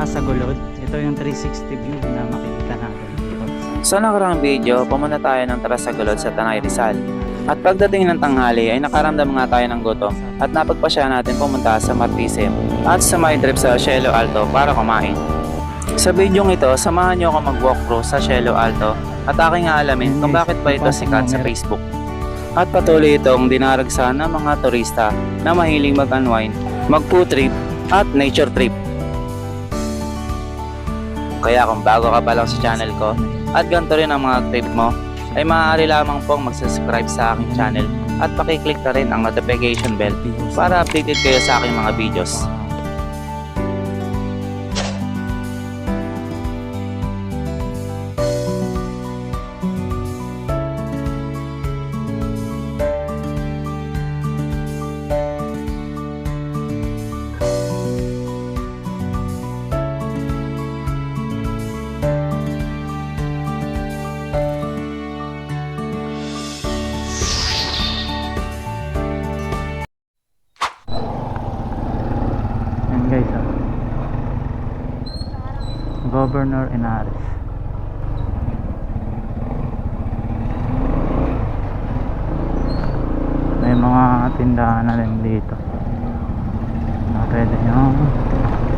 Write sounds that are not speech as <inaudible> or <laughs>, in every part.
Tarasa Gulod. Ito yung 360 view na makikita natin. Sa nakaraang video, pumunta tayo ng Tarasagulod sa Tanay Rizal. At pagdating ng tanghali ay nakaramdam nga tayo ng gutom at napagpasya natin pumunta sa Martisem at sa may trip sa Cielo Alto para kumain. Sa video ito, samahan niyo ako mag-walkthrough sa Cielo Alto at aking aalamin kung bakit ba ito sikat sa Facebook. At patuloy itong dinaragsan ng mga turista na mahiling mag-unwind, mag-food trip at nature trip. Kaya kung bago ka pa lang sa channel ko at ganito rin ang mga trip mo, ay maaari lamang pong mag-subscribe sa aking channel at pakiclick na rin ang notification bell para updated kayo sa aking mga videos. Inares. May mga tindahan na rin dito. Na pwede nyo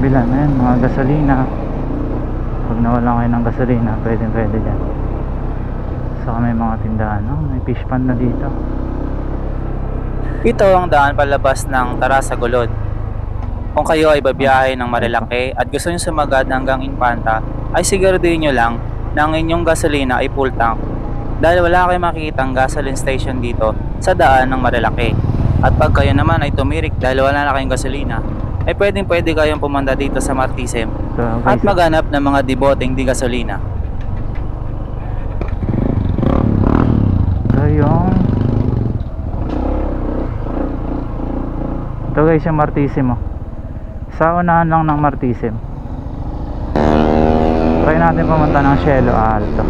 bilan na yan, mga gasolina. Pag nawala kayo ng gasolina, pwede pwede dyan. Saka may mga tindahan, no? may fish pan na dito. Ito ang daan palabas ng Tarasagulod. Kung kayo ay babiyahe ng Marilake at gusto nyo sumagad hanggang Infanta, ay siguraduhin nyo lang na ang inyong gasolina ay full tank. Dahil wala kayong makikitang gasoline station dito sa daan ng Marilake. At pag kayo naman ay tumirik dahil wala na kayong gasolina, ay pwedeng pwede kayong pumunta dito sa Martisem at maghanap ng mga diboteng di gasolina. Yung Ito guys yung Martissimo Sa unahan lang ng Martissim Try natin pumunta ng Cielo Alto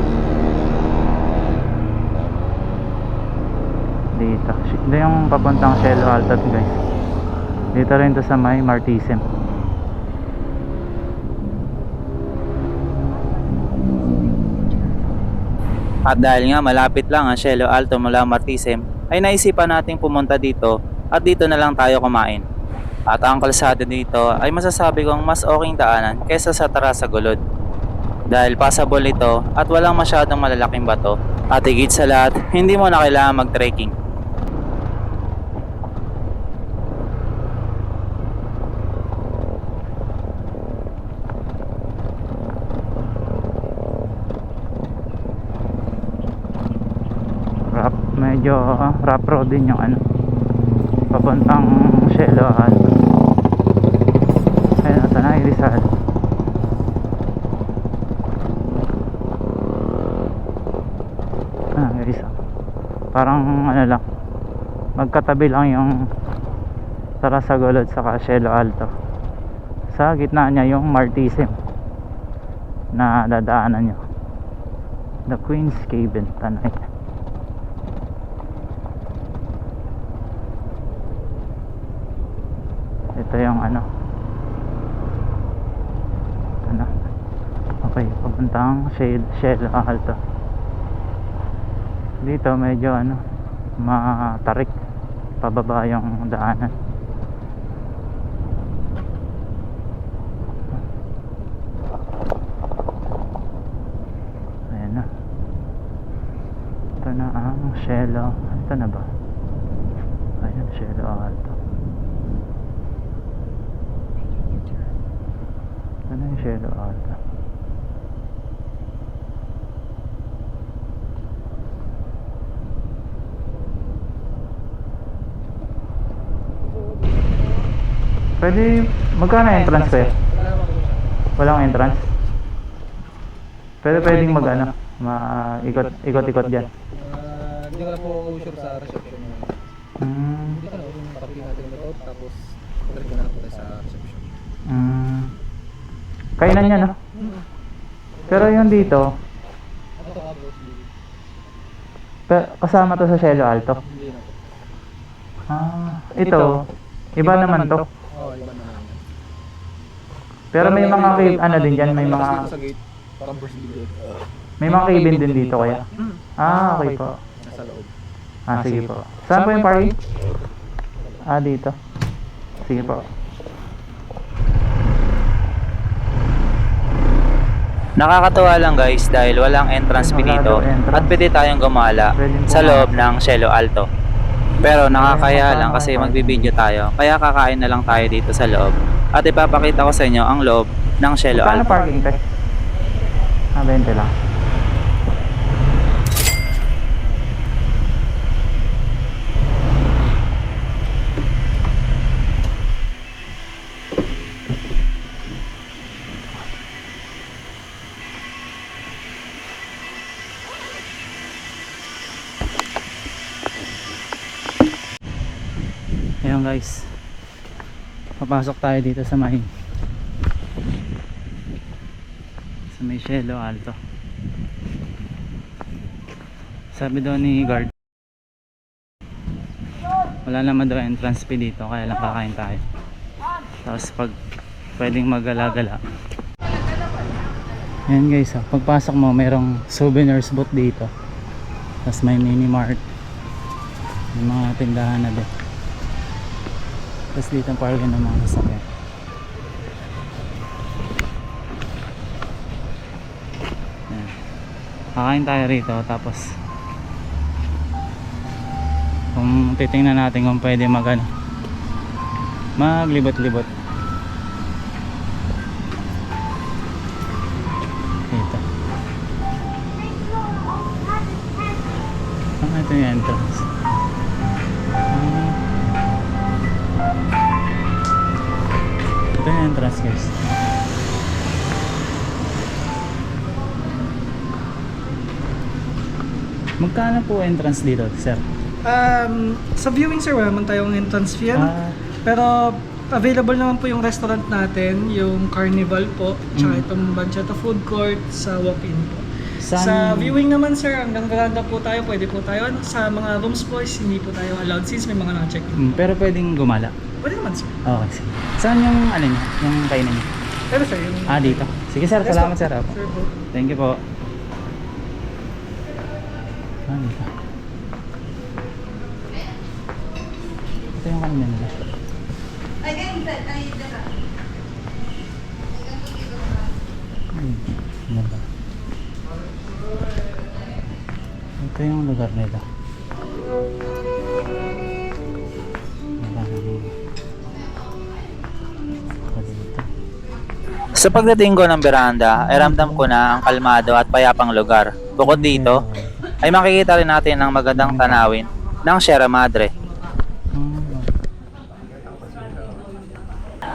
Dito Ito yung papuntang Cielo Alto guys Dito rin to sa may Martissim At dahil nga malapit lang ang Cielo Alto mula Martisem, ay naisipan nating pumunta dito at dito na lang tayo kumain. At ang kalsada dito ay masasabi kong mas okay daanan kaysa sa Tarasagulod. Dahil passable ito at walang masyadong malalaking bato. At higit sa lahat, hindi mo na kailangan mag-trekking. rough medyo rough road din yung ano papuntang Cielo Alto ayun ito na Rizal ah Rizal parang ano lang magkatabi lang yung Tarasagulod sa Cielo Alto. Sa gitna niya yung Martisim na dadaanan nyo the Queen's Cabin Tanay. Ito yung ano. Na okay papuntang Shell Alto dito medyo ano matarik. Pababa yung daanan. Ayan na. Ito na ang Shell ito na ba? Ayan Shell Alto. Ito na yung Cielo Alta. Pwede, magkano entrance pa eh? Walang entrance? Pwede pwedeng mag ano, ma-ikot, ikot-ikot dyan. Ah, Hindi ko na po sure sa reception. Hmm, Hindi ka na, yung matapitin natin loob, tapos ko na po tayo sa reception. hmm. Kainan niya, no? Pero yung dito, Ano pe- kasama to sa Cielo Alto. Ah, ito, iba naman to. Oo, iba na naman. Pero may mga cave, ano din dyan, may mga, dito sa gate, parang burst video. may mga cabin din dito kaya. Hmm. Ah, okay po. Nasa loob. Ah, sige po. Saan po yung parking? Ah, dito. Sige po. Nakakatuwa lang guys dahil walang entrance fee dito at pwede tayong gumala sa loob ng Cielo Alto. Pero nakakaya lang kasi magbibideo tayo kaya kakain na lang tayo dito sa loob at ipapakita ko sa inyo ang loob ng Cielo Paano Alto. parking te? Ah, 20 lang. Guys. Papasok tayo dito sa may sa may Cielo Alto. Sabi daw ni guard wala naman daw entrance fee dito kaya lang kakain tayo. Tapos pag pwedeng magala-gala. Ayan guys, ah, pagpasok mo merong souvenirs booth dito. Tapos may mini mart. May mga tindahan na din. Tapos dito ang parking ng mga sasakyan. Kakain tayo rito tapos kung titingnan natin kung pwede mag ano, maglibot-libot magkano po entrance dito sir? Um, sa viewing sir, wala naman tayong entrance fee. ano? Ah, Pero available naman po yung restaurant natin, yung Carnival po, tsaka Mm. itong Bancheta Food Court sa walk-in po. saan- Sa viewing naman sir, hanggang veranda po tayo, pwede po tayo. Ano, Sa mga rooms po is hindi po tayo allowed since may mga naka-check-in. Mm, pero pwedeng gumala. Pwede naman sir. Okay, sige. Saan yung ano niya? Yung kainan niya? Pero sir, yung... Ah, dito. Sige sir, Yes, salamat po. sir. Apo. Sir po. Thank you po. Ah, dito. Ito yung kainan nila. Hmm, ganda. Ito yung lugar nila. Dito. Sa pagdating ko ng beranda ay ramdam ko na ang kalmado at payapang lugar. Bukod dito ay makikita rin natin ang magandang tanawin ng Sierra Madre.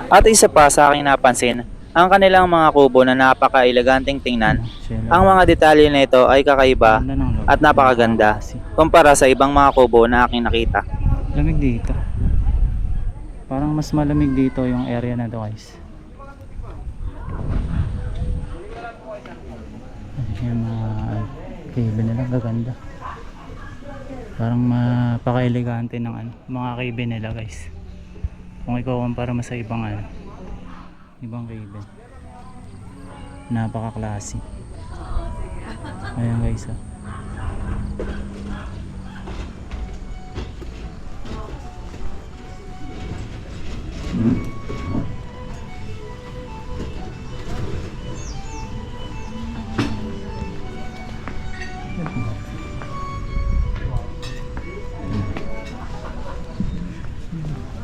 At isa pa sa aking napansin, ang kanilang mga kubo na napaka-eleganting tingnan. Ang mga detalye nito ay kakaiba at napakaganda kumpara sa ibang mga kubo na aking nakita. Lamig dito. Parang mas malamig dito yung area na to guys. Yung mga cave nila gaganda. Parang mapaka-elegante ng ano, mga cave nila guys. Kung ikaw kumpara mo sa ibang ano, ibang cave. Napaka-classy. Ayan guys ah.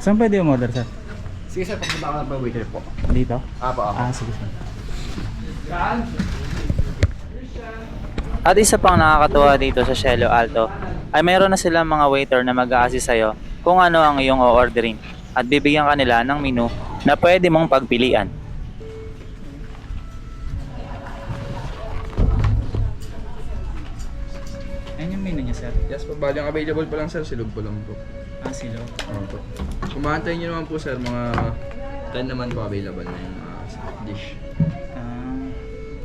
Saan pwede yung order sir? Sige sir, pagpunta ka na ba waiter po? Dito? Apo, apo. Ah, sige sir. At isa pang nakakatuwa dito sa Cielo Alto ay mayroon na silang mga waiter na mag-a-assist sa'yo kung ano ang iyong o-orderin at bibigyan ka nila ng menu na pwede mong pagpilian. Ayun yung menu niya sir. Yes po, bali ang available pa lang sir, silog po lang po. Ah, silaw. Opo. Kumantay nyo naman po sir, mga 10 naman po available na yung ah, dish.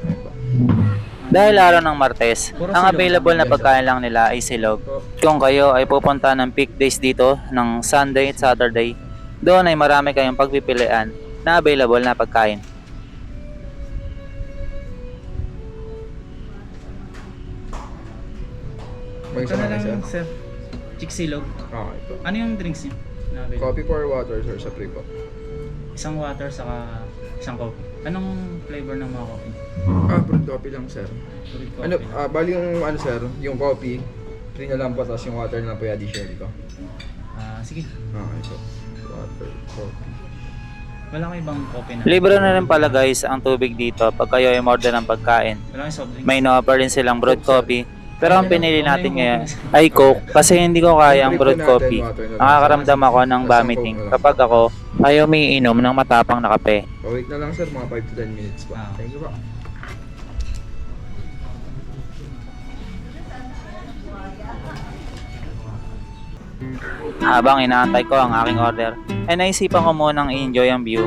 Opo. Dahil araw ng Martes, Puro ang silog available na pagkain lang nila ay silog. Kung kayo ay pupunta ng peak days dito ng Sunday at Saturday, doon ay marami kayong pagpipilian na available na pagkain. Magkano lang sir? sir? Chicsilog. Okay po. Ano yung drinks niyo? na available? Coffee for water, sir, sa free po. Isang water saka isang coffee. Anong flavor ng mga coffee? Ah, brewed coffee lang, sir. Brewed coffee. Ano, ah, bali yung, ano, sir, yung coffee, free na lang po, tapos yung water na lang po yung additional ko. Ah, sige. Okay po. Water, coffee. Wala kang ibang coffee na. Libre na rin pala guys ang tubig dito pag kayo ay order ng pagkain. Wala kang soft drinks. May no-offer rin silang brewed coffee. Pero ang pinili natin ngayon ay Coke kasi hindi ko kaya ang brewed coffee. Nakakaramdam ako ng vomiting kapag ako ay umiinom ng matapang na kape. Pawik na lang, sir, mga 5 to 10 minutes po. Ah. Thank you po. Habang inaantay ko ang aking order, ay naisipan ko munang i-enjoy ang view.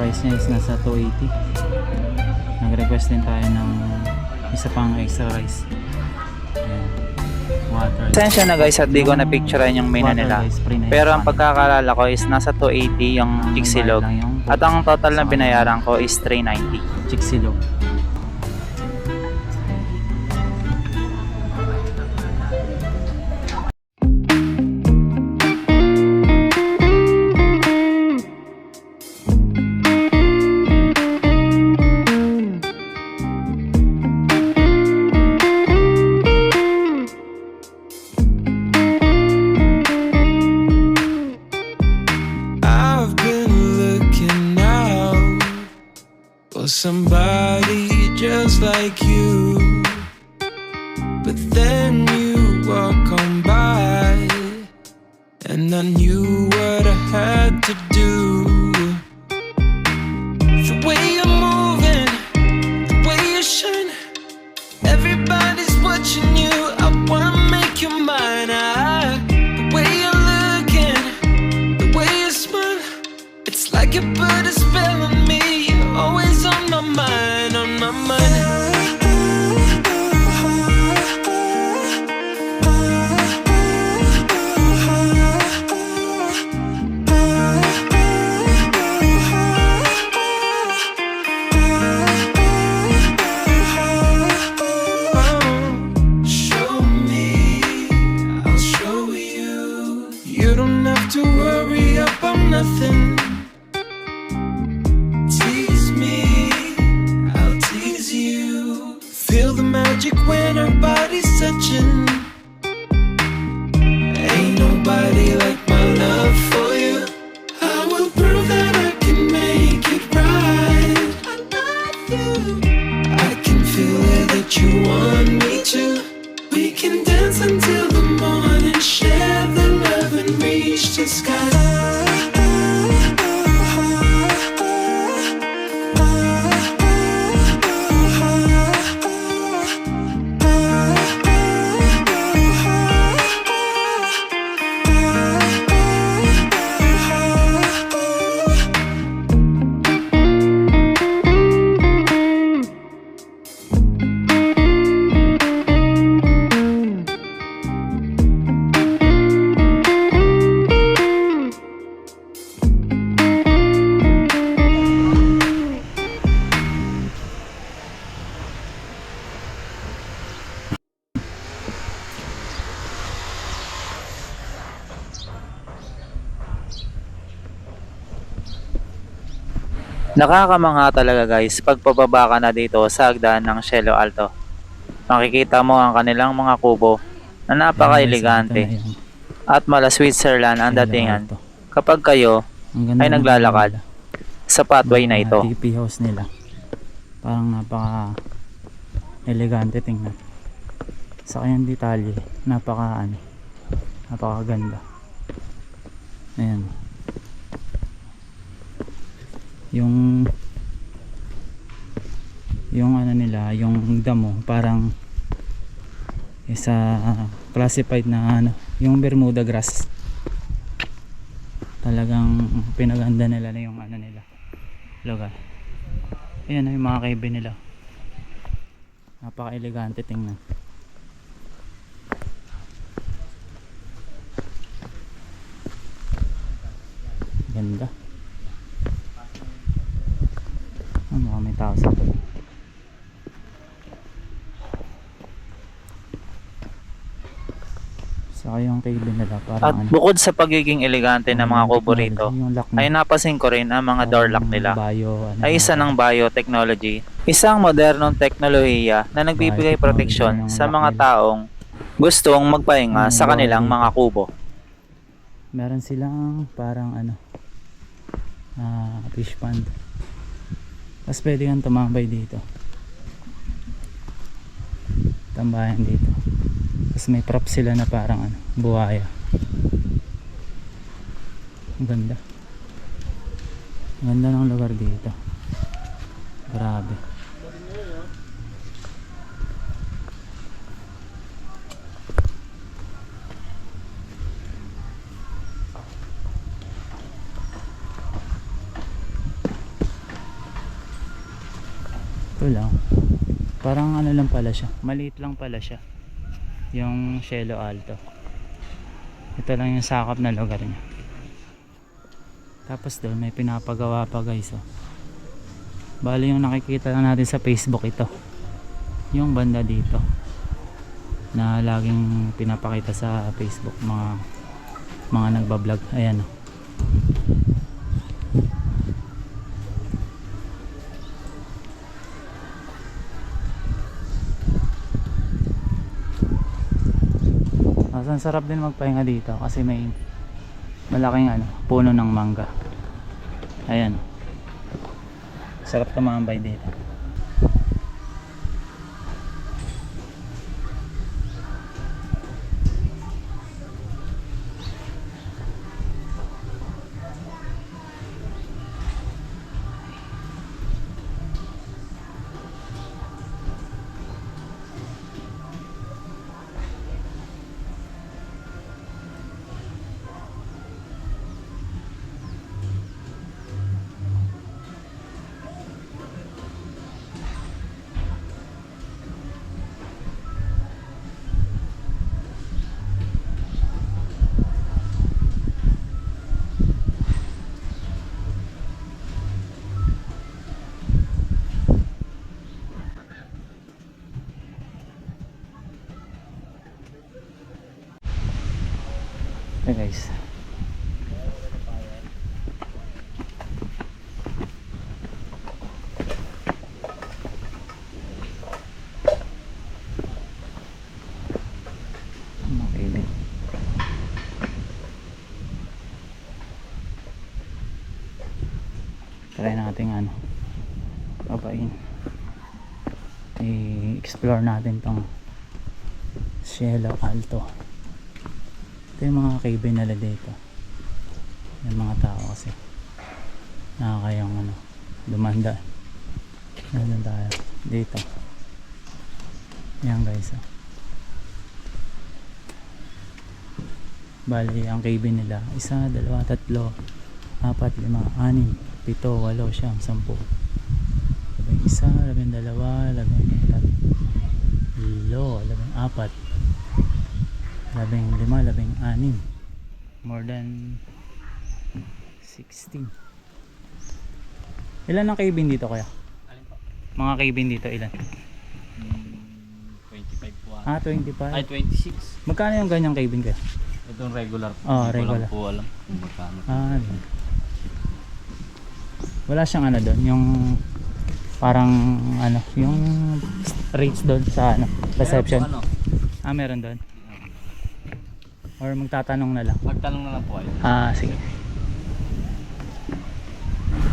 Price niya is nasa 280. Nag-request din tayo ng isa pang extra rice. Water. Na guys at di ko na-picturean yung menu nila. na Pero ang pagkakalala ko is nasa 280 yung yung At ang total na binayaran ko is 390. Chicsilog. Like you. But then you walk on by, and I knew what I had to do. Nothing. Nakakamangha talaga guys pag pababa ka na dito sa hagdan ng Cielo Alto. Makikita mo ang kanilang mga kubo na napaka-elegante at mala Switzerland ang datingan kapag kayo ay naglalakad sa pathway na ito. TP house nila. Parang napaka elegante tingnan. Sa kanyang detalye, napaka ano, napakaganda. Ayan. Yung yung ano nila, yung damo parang isa classified na ano yung Bermuda grass. Talagang pinaganda nila na yung ano nila lugar. Ayan na yung mga kaibigan nila. Napaka elegante tingnan. Ganda ah, mukhang may tao sa tabi saka yung kaibigan nila parang At ano, bukod sa pagiging elegante ng mga kubo rito, ay napasin ko rin ang mga door lock nila. bio, ano, ay isa ng biotechnology, isang modernong teknolohiya na nagbibigay proteksyon sa mga taong gustong magpahinga sa kanilang mga kubo. meron silang parang ano ah fish pond tapos pwede kang tumambay dito. Tambayan dito. Tapos may prop sila na parang ano buhaya. Ang ganda. Ang ganda ng lugar dito. Grabe ito lang. Parang ano lang pala siya. Maliit lang pala siya. Yung Cielo Alto. Ito lang yung sakop na lugar niya. Tapos doon may pinapagawa pa guys oh. bali yung nakikita lang natin sa Facebook ito. Yung banda dito na laging pinapakita sa Facebook mga mga nagbablog. Ayan oh. Ang sarap din magpahinga dito kasi may malaking ano, puno ng mangga. Ayan. Sarap tumambay dito. Hey guys. Try natin ano. Babain. I-explore natin tong Cielo Alto. Ito yung mga kaibigan nila dito. Yung mga tao kasi. Nakakayang ano, dumanda. Nandun tayo. Dito. Yan guys. Oh. Bali, ang kaibigan nila, isa, dalawa, tatlo, apat, lima, anim, pito, walo, siyam, sampu. Labing isa, labing dalawa, labing tatlo, labing apat, labing lima, labing anim. More than 16. Ilan ang kaibigan dito kaya? Mga kaibigan dito, ilan? 25 po. Ah, 25. Ay, 26. Magkano yung ganyang kaibigan kaya? Itong regular po. Oh, regular. po alam kung magkano. Ah. Wala siyang ano doon, yung parang ano, yung rates doon sa ano, reception. Ano, Ah, meron doon. Or magtatanong na lang. magtanong na lang po kayo. Ah, sige.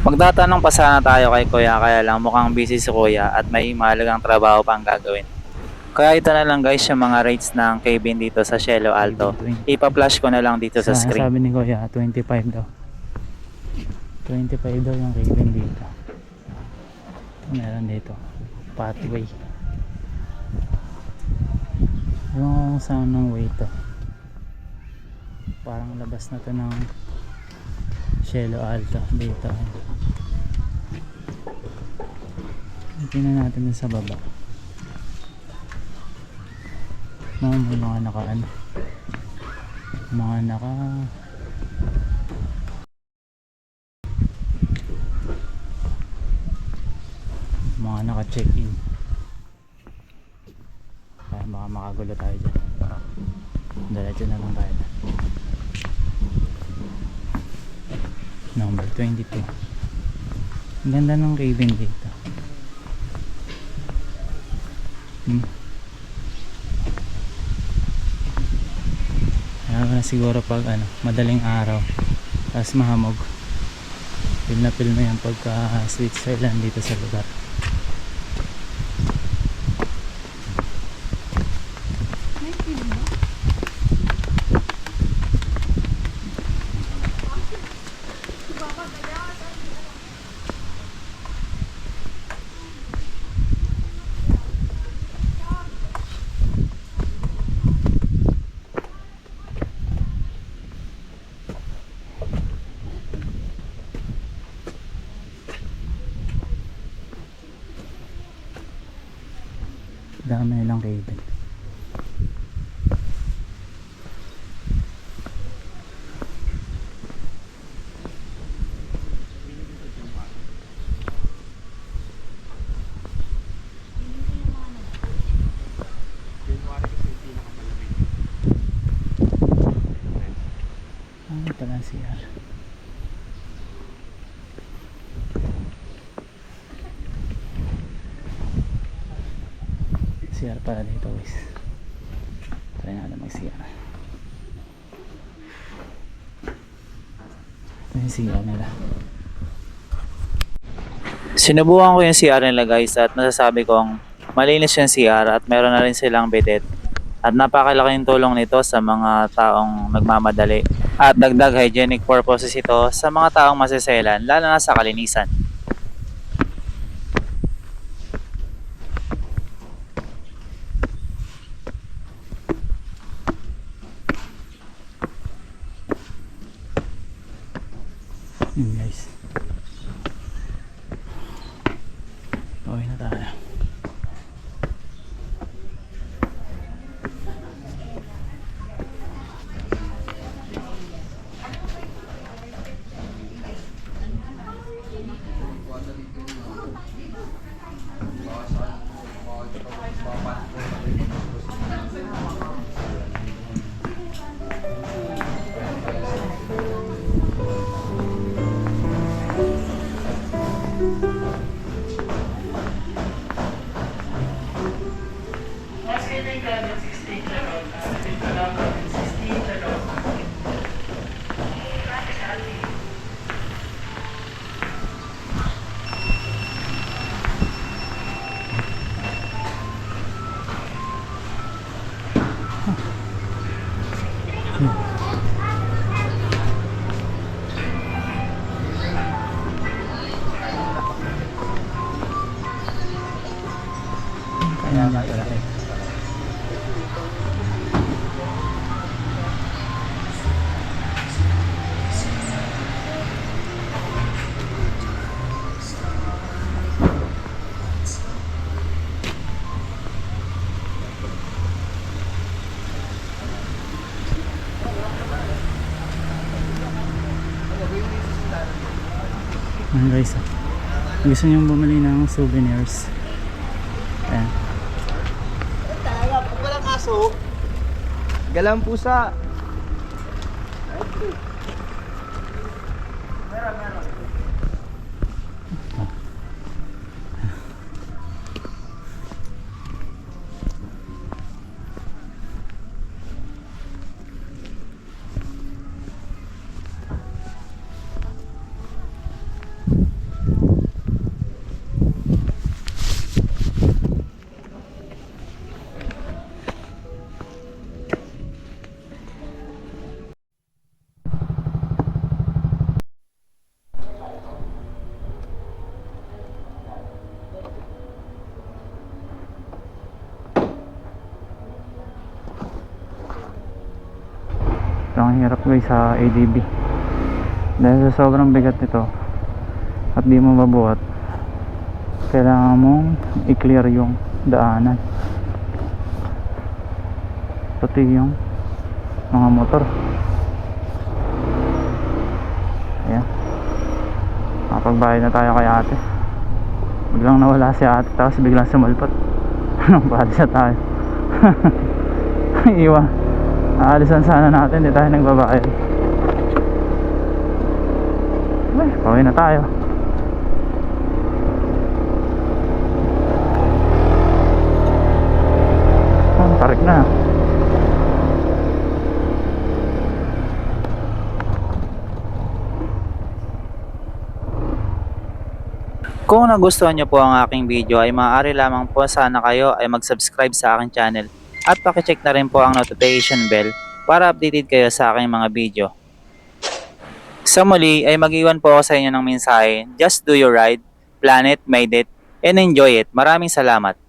Magtatanong pa sana tayo kay Kuya kaya lang mukhang busy si Kuya at may mahalagang trabaho pang gagawin. Kaya ito na lang guys yung mga rates ng cabin dito sa Cielo Alto. Ipa-flash ko na lang dito sa screen. Sabi ni Kuya, 25 daw. 25 daw yung kaibigan dito. Meron dito. Pathway. Yung saan ng way to. Parang labas na to ng Cielo Alto dito. Tingnan natin dun sa baba. Mga may mga naka ano. Mga naka mga naka check in kaya baka makagulo tayo dyan diretso na lang tayo number 22 ang ganda ng cabin dito. Hmm. kaya na siguro pag ano madaling araw tapos mahamog. Feel na feel mo yung pagka Switzerland dito sa lugar dami nilang cabin ano pala ang CR CR pala dito guys try natin mag CR ito yung CR nila Sinubukan ko yung CR nila guys at masasabi kong malinis yung CR at meron na rin silang bidet. At napakalaking tulong nito sa mga taong nagmamadali. At dagdag hygienic purposes ito sa mga taong masiselan lalo na sa kalinisan. yun guys okay na tayo kaya gusto niyong bumili ng souvenirs. Ayan. Walang aso, galang pusa. Sobrang hirap guys sa ADB. Dahil sa sobrang bigat nito at di mo mabuhat, kailangan mong i-clear yung daanan. Pati yung mga motor. Ayan. Nakapagbayad na tayo kay ate. Biglang nawala si ate tapos biglang sumalpat. <laughs> Anong palis na tayo? <laughs> Iwan. Aalisan sana natin, di tayo nagbabayad. Ay, pauwi na tayo. Oh, tarik na. Kung nagustuhan nyo po ang aking video ay maaari lamang po sana kayo ay mag-subscribe sa aking channel at pakicheck na rin po ang notification bell para updated kayo sa aking mga video. Sa muli ay mag-iwan po ako sa inyo ng mensahe, just do your ride, plan it, made it, and enjoy it. Maraming salamat.